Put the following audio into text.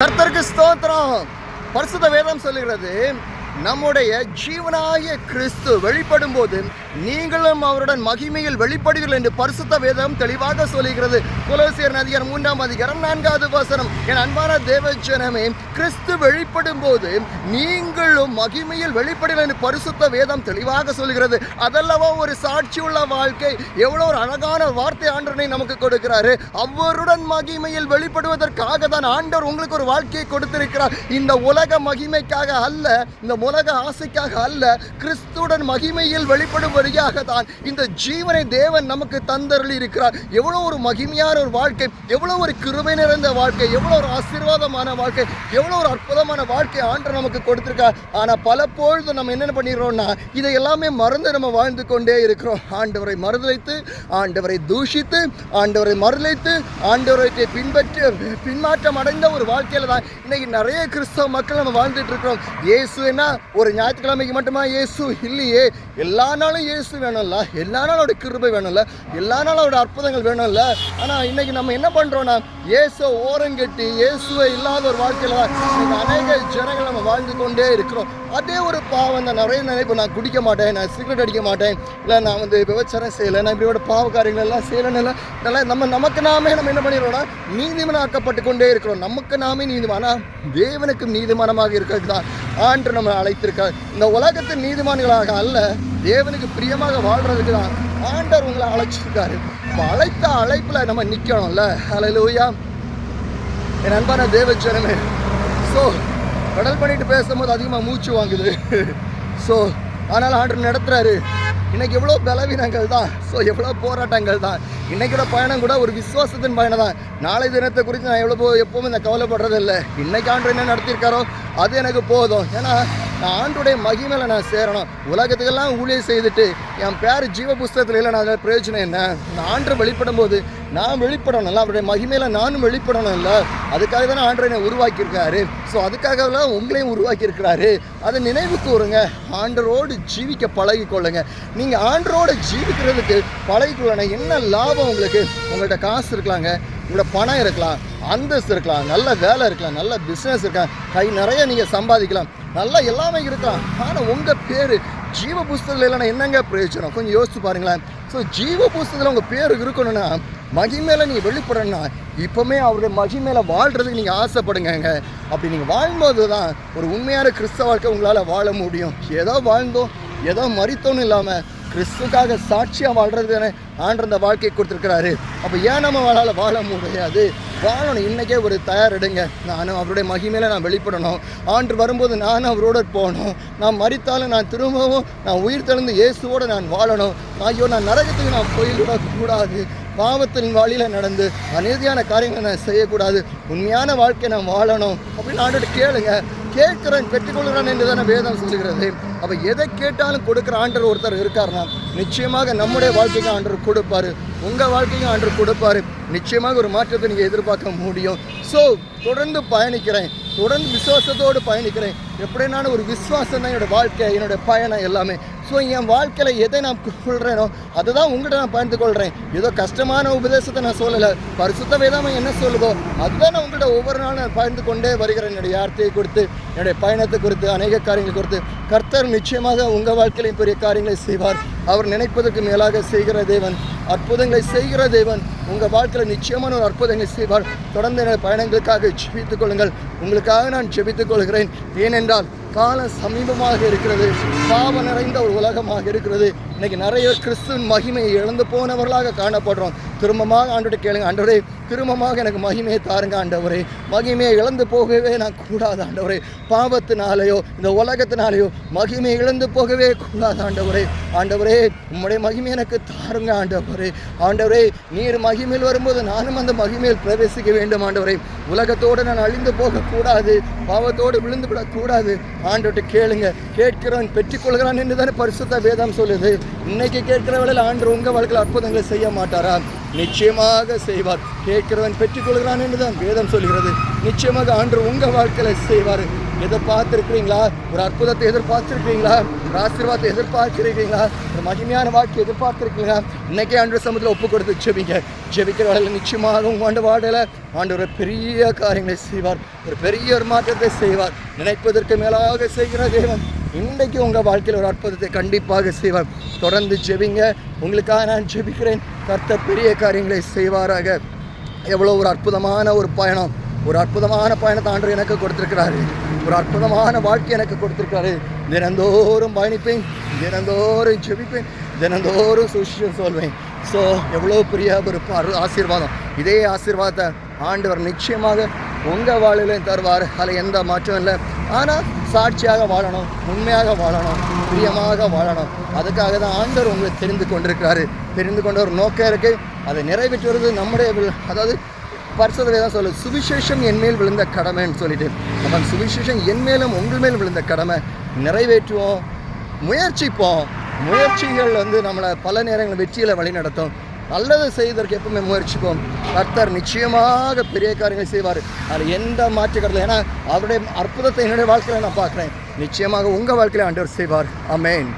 கர்த்தருக்கு ஸ்தோத்திரம். பரிசுத்த வேதம் சொல்லுகிறது. நம்முடைய ஜீவனாய கிறிஸ்து வெளிப்படும் போது நீங்களும் அவருடன் மகிமையில் வெளிப்படுவீர்கள் என்று பரிசுத்த வேதம் தெளிவாக சொல்லுகிறது. குலோசியர் நதியார் மூன்றாம் அதிகாரம் நான்காவது வசனம். என் அன்பான தேவஜனமே கிறிஸ்து வெளிப்படும் போது நீங்களும் மகிமையில் வெளிப்படுவீர்கள் என்று பரிசுத்த வேதம் தெளிவாக சொல்லுகிறது. அதல்லவா ஒரு சாட்சியுள்ள வாழ்க்கை எவ்வளோ ஒரு அழகான வார்த்தை ஆண்டவனை நமக்கு கொடுக்கிறாரு. அவருடன் மகிமையில் வெளிப்படுவதற்காக தான் ஆண்டவர் உங்களுக்கு ஒரு வாழ்க்கையை கொடுத்திருக்கிறார். இந்த உலக மகிமைக்காக அல்ல இந்த உலக ஆசைக்காக அல்ல கிறிஸ்துடன் மகிமையில் வெளிப்படும்படியாக தான் இந்த ஜீவனை தேவன் நமக்கு தந்தருளி இருக்கிறார் எவ்வளோ ஒரு மகிமையான ஒரு வாழ்க்கை எவ்வளோ ஒரு கிருமை நிறைந்த வாழ்க்கை எவ்வளோ ஒரு ஆசீர்வாதமான வாழ்க்கை எவ்வளோ ஒரு அற்புதமான வாழ்க்கை ஆண்டு நமக்கு கொடுத்திருக்கார். ஆனால் பல பொழுது நம்ம என்ன பண்ணிடுறோம்னா இதை எல்லாமே மறந்து நம்ம வாழ்ந்து கொண்டே இருக்கிறோம். ஆண்டவரை மறுதலைத்து ஆண்டவரை தூஷித்து ஆண்டவரை மறுதலைத்து ஆண்டவரை பின்பற்றி பின்மாற்றம் அடைந்த ஒரு வாழ்க்கையில் தான் இன்னைக்கு நிறைய கிறிஸ்தவ மக்கள் நம்ம வாழ்ந்துட்டு இருக்கிறோம். இயேசு என்ன ஒரு ஞாயிற்றுக்கிழமைக்கு மட்டுமா இயேசு? இல்லையே. எல்லா நாளும் இயேசு வேணும்ல. எல்லா நாளும் அவருடைய கிருபை வேணும்ல. எல்லா நாளும் அவருடைய அற்புதங்கள் வேணும்ல. ஆனால் இன்னைக்கு நம்ம என்ன பண்றோம்னா இயேசு ஓரங்கட்டி இயேசுவை இல்லாத ஒரு வாழ்க்கையில் தான் அநேக ஜனங்கள் நம்ம வாழ்ந்து கொண்டே இருக்கிறோம். அதே ஒரு பாவம் தான். நிறைய நினைப்பு நான் குடிக்க மாட்டேன் நான் சிகரெட் அடிக்க மாட்டேன் இல்லை நான் வந்து விபச்சாரம் செய்யலை நான் இப்படியோட பாவ காரியங்கள் எல்லாம் செய்யலைன்னு இல்லை. இதெல்லாம் நம்ம நமக்கு நாமே நம்ம என்ன பண்ணிடுறோம்னா நீதிமனாக்கப்பட்டு கொண்டே இருக்கிறோம். நமக்கு நாமே நீதிமானா தேவனுக்கு நீதிமானமாக இருக்கிறது தான் ஆண்டு நம்ம அழைத்திருக்கார் இந்த உலகத்தின் நீதிமான்களாக அல்ல தேவனுக்கு பிரியமாக வாழ்றதுக்கு தான் ஆண்டவர் உங்களை அழைச்சிருக்காரு. அழைத்த அழைப்பில் நம்ம நிற்கணும்ல அலையிலூயா என் அன்பான தேவச்சனமே ஸோ கடல் பண்ணிட்டு பேசும்போது அதிகமாக மூச்சு வாங்குது. ஸோ ஆனால் ஆண்டு நடத்துகிறாரு இன்னைக்கு எவ்வளோ பலவீனங்கள் தான். ஸோ எவ்வளோ போராட்டங்கள் தான். இன்னைக்கோட பயணம் கூட ஒரு விசுவாசத்தின் பயணம் தான். நாளை தினத்தை குறித்து நான் எவ்வளோ எப்போவும் நான் கவலைப்படுறது இல்லை இன்னைக்கு ஆண்டு என்ன நடத்தியிருக்காரோ அது எனக்கு போதும். ஏன்னா நான் ஆண்டுடைய மகிமையில் நான் சேரணும். உலகத்துக்கெல்லாம் ஊழியர் செய்துட்டு என் பேர் ஜீவ புஸ்தகத்தில் இல்லை நான் அதில் பிரயோஜனம் என்ன? நான் ஆண்டு வெளிப்படும் போது நான் வெளிப்படணும்ல அவருடைய மகிமையில் நானும் வெளிப்படணும் இல்லை? அதுக்காக தானே ஆண்டரை என்னை உருவாக்கியிருக்காரு. ஸோ அதுக்காக உங்களையும் உருவாக்கியிருக்கிறாரு. அதை நினைவு கூறுங்க. ஆண்டரோடு ஜீவிக்க பழகிக்கொள்ளுங்க. நீங்கள் ஆண்டரோடு ஜீவிக்கிறதுக்கு பழகிக்கொள்ளணும். என்ன லாபம் உங்களுக்கு? உங்கள்கிட்ட காசு இருக்கலாங்க உங்களோட பணம் இருக்கலாம் அந்தஸ்து இருக்கலாம் நல்ல வேலை இருக்கலாம் நல்ல பிஸ்னஸ் இருக்கலாம். கை நிறைய நீங்கள் சம்பாதிக்கலாம். நல்லா எல்லாமே இருக்கான் ஆனால் உங்கள் பேர் ஜீவ புஸ்தகத்தில் இல்லைன்னா என்னங்க பிரயோஜனம்? கொஞ்சம் யோசிச்சு பாருங்களேன். ஸோ ஜீவ புஸ்தகத்தில் உங்கள் பேர் இருக்கணும்னா மகிமேல நீங்கள் வெளிப்படணும்னா இப்போவுமே அவருடைய மகிமேல வாழ்கிறதுக்கு நீங்கள் ஆசைப்படுங்கங்க. அப்படி நீங்கள் வாழும்போது தான் ஒரு உண்மையான கிறிஸ்தவ வாழ்க்கை உங்களால் வாழ முடியும். ஏதோ வாழ்ந்தோம் ஏதோ மறித்தோன்னு இல்லாமல் கிறிஸ்துக்காக சாட்சியாக வாழ்றது ஆண்டு அந்த வாழ்க்கையை கொடுத்துருக்கிறாரு. அப்போ ஏன் நம்ம வாழால் வாழ முடியாது? வாழணும். இன்றைக்கே ஒரு தயாரிடுங்க நானும் அவருடைய மகிமையில் நான் வெளிப்படணும். ஆண்டு வரும்போது நானும் அவரோட போகணும். நான் மறித்தாலும் நான் திரும்பவும் நான் உயிர் தெழுந்து இயேசுவோடு நான் வாழணும். ஐயோ நான் நரகத்துக்கு நான் போயிடக்கூடாது பாவத்தின் வழியில் நடந்து அநீதியான காரியங்களை நான் செய்யக்கூடாது. உண்மையான வாழ்க்கையை நான் வாழணும். அப்படின்னு ஆண்டு கேளுங்க. கேட்கிறேன் பெற்றுக்கொள்கிறான் என்று தானே வேதம் சொல்லுகிறது. அப்போ எதை கேட்டாலும் கொடுக்குற ஆண்டர் ஒருத்தர் இருக்காருன்னா நிச்சயமாக நம்முடைய வாழ்க்கைக்கு ஆண்டர் கொடுப்பாரு. உங்கள் வாழ்க்கையும் ஆண்டர் கொடுப்பாரு. நிச்சயமாக ஒரு மாற்றத்தை நீங்கள் எதிர்பார்க்க முடியும். ஸோ தொடர்ந்து பயணிக்கிறேன். தொடர்ந்து விசுவாசத்தோடு பயணிக்கிறேன். எப்படினாலும் ஒரு விசுவாசம் தான் என்னோட வாழ்க்கை என்னோட பயணம் எல்லாமே. ஸோ என் வாழ்க்கையில் எதை நான் சொல்கிறேனோ அதை தான் உங்கள்கிட்ட நான் பகிர்ந்து கொள்கிறேன் ஏதோ கஷ்டமான உபதேசத்தை நான் சொல்லலை. பரிசுத்த வேதாம என்ன சொல்லுதோ அதுதான் நான் உங்கள்கிட்ட ஒவ்வொரு நாளும் நான் பகிர்ந்து கொண்டே வருகிறேன். என்னுடைய வார்த்தையை கொடுத்து என்னுடைய பயணத்தை குறித்து அநேக காரியங்கள் குறித்து கர்த்தர் நிச்சயமாக உங்கள் வாழ்க்கையிலையும் பெரிய காரியங்களை செய்வார். அவர் நினைப்பதற்கு மேலாக செய்கிற தேவன். அற்புதங்களை செய்கிற தேவன். உங்கள் வாழ்க்கையில் நிச்சயமான ஒரு அற்புதங்களை செய்வார். தொடர்ந்து எனது பயணங்களுக்காக ஜெபித்துக் கொள்ளுங்கள். உங்களுக்காக நான் ஜெபித்துக் கொள்கிறேன். ஏனென்றால் காலம் சமீபமாக இருக்கிறது. பாவம் நிறைந்த ஒரு உலகமாக இருக்கிறது. இன்னைக்கு நிறைய கிறிஸ்துவின் மகிமையை இழந்து போனவர்களாக காணப்படுறோம். திரும்பமாக ஆண்டோட கேளுங்க. ஆண்டவரே திரும்பமாக எனக்கு மகிமையை தாருங்க ஆண்டவரே. மகிமையை இழந்து போகவே நான் கூடாது ஆண்டவரே. பாவத்தினாலேயோ இந்த உலகத்தினாலேயோ மகிமையை இழந்து போகவே கூடாது ஆண்டவரே. ஆண்டவரே உம்முடைய மகிமை எனக்கு தாருங்க ஆண்டவரே. ஆண்டவரே நீர் மகிமையில் வரும்போது நானும் அந்த மகிமையில் பிரவேசிக்க வேண்டும் ஆண்டவரே. உலகத்தோடு நான் அழிந்து போகக்கூடாது பாவத்தோடு விழுந்து விடக்கூடாது. ஆண்டவர்கிட்ட கேளுங்க. கேட்கிறவன் பெற்றுக்கொள்கிறான் என்று தானே பரிசுத்த வேதம் சொல்லுது. இன்னைக்கு கேட்கிற வேளையில் ஆண்டு உங்கள் வாழ்க்கையில் அற்புதங்களை செய்ய மாட்டாரா? நிச்சயமாக செய்வார். கேட்கிறவன் பெற்றுக்கொள்கிறான் என்று தான் வேதம் சொல்கிறது. நிச்சயமாக ஆண்டு உங்கள் வாழ்க்கையில் செய்வார். எதிர்பார்த்திருக்கிறீங்களா? ஒரு அற்புதத்தை எதிர்பார்த்திருக்கிறீங்களா? ஒரு ஆசீர்வாதத்தை எதிர்பார்த்துருக்கிறீங்களா? ஒரு மகிமையான வாழ்க்கை எதிர்பார்த்திருக்கீங்களா இன்னைக்கே ஆண்டு சமூகத்தில் ஒப்பு கொடுத்து ஜெபிங்க. ஜெபிக்கிற வேலையில் நிச்சயமாக உங்கள் ஆண்டு வாடல ஆண்டு ஒரு பெரிய காரியங்களை செய்வார். ஒரு பெரிய ஒரு மாற்றத்தை செய்வார். நினைப்பதற்கு மேலாக செய்கிற தேவன் இன்றைக்கு உங்கள் வாழ்க்கையில் ஒரு அற்புதத்தை கண்டிப்பாக செய்வார். தொடர்ந்து ஜெபிங்க. உங்களுக்காக நான் ஜெபிக்கிறேன். கர்த்த பெரிய காரியங்களை செய்வாராக. எவ்வளோ ஒரு அற்புதமான ஒரு பயணம். ஒரு அற்புதமான பயணத்தை ஆண்டு எனக்கு கொடுத்துருக்கிறாரு. ஒரு அற்புதமான வாழ்க்கை எனக்கு கொடுத்துருக்காரு தினந்தோறும் பயணிப்பேன். தினந்தோறும் ஜெபிப்பேன். தினந்தோறும் சுஷியம் சொல்வேன். ஸோ எவ்வளோ பெரிய ஒரு ஆசீர்வாதம். இதே ஆசீர்வாதத்தை ஆண்டவர் நிச்சயமாக உங்கள் வாழ்விலையும் தருவார். அதில் எந்த மாற்றமும் இல்லை. ஆனால் சாட்சியாக வாழணும் உண்மையாக வாழணும் பிரியமாக வாழணும். அதுக்காக தான் ஆண்டவர் உங்களை தெரிந்து கொண்டிருக்கிறாரு. தெரிந்து கொண்ட ஒரு நோக்கம் இருக்குது அதை நிறைவேற்றுவது நம்முடைய அதாவது பரிசுதலை தான் சொல்லு சுவிசேஷம் என் மேல் விழுந்த கடமைன்னு சொல்லிட்டு. நம்ம சுவிசேஷம் என் மேலும் உங்கள் மேல் விழுந்த கடமை. நிறைவேற்றுவோம் முயற்சிப்போம். முயற்சிகள் வந்து நம்மளை பல நேரங்களில் வெற்றியில் வழி நடத்தும் நல்லது செய்வதற்கு எப்பவுமே முயற்சிப்போம். கர்த்தர் நிச்சயமாக பெரிய காரியங்கள் செய்வார். அதில் எந்த மாற்று கருத்தில் ஏன்னா அவருடைய அற்புதத்தை என்னுடைய வாழ்க்கையில் நான் பார்க்குறேன். நிச்சயமாக உங்கள் வாழ்க்கையில் ஆண்டவர் செய்வார். அமேன்